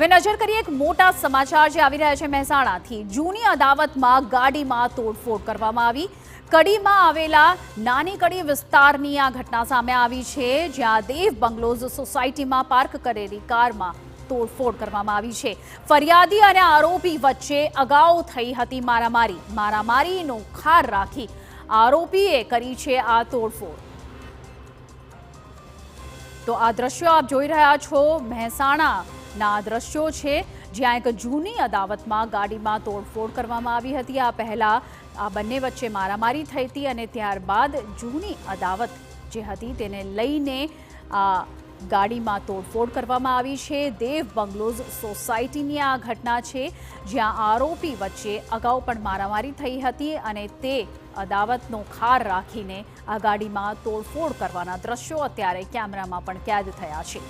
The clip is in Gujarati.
હવે નજર કરીએ એક મોટા સમાચાર જે આવી રહ્યા છે મહેસાણાથી. જૂની અદાવતમાં ગાડીમાં તોડફોડ કરવામાં આવી. કડીમાં આવેલા નાની કડી વિસ્તારની આ ઘટના સામે આવી છે, જ્યાં દેવ બંગલોઝ સોસાયટીમાં પાર્ક કરેલી કારમાં તોડફોડ કરવામાં આવી છે. ફરિયાદી અને આરોપી વચ્ચે અગાઉ થઈ હતી મારામારી. મારામારીનો ખાર રાખી આરોપીએ કરી છે આ તોડફોડ. તો આ દ્રશ્યો આપ જોઈ રહ્યા છો મહેસાણાના આ દ્રશ્યો છે. જ્યાં એક જૂની અદાવતમાં ગાડીમાં તોડફોડ કરવામાં આવી હતી. આ પહેલાં આ બંને વચ્ચે મારામારી થઈ હતી અને ત્યારબાદ જૂની અદાવત જે હતી તેને લઈને આ ગાડીમાં તોડફોડ કરવામાં આવી છે. દેવ બંગલોઝ સોસાયટીની આ ઘટના છે, જ્યાં આરોપી વચ્ચે અગાઉ પણ મારામારી થઈ હતી અને તે અદાવતનો ખાર રાખીને આ ગાડીમાં તોડફોડ કરવાના દ્રશ્યો અત્યારે કેમેરામાં પણ કેદ થયા છે.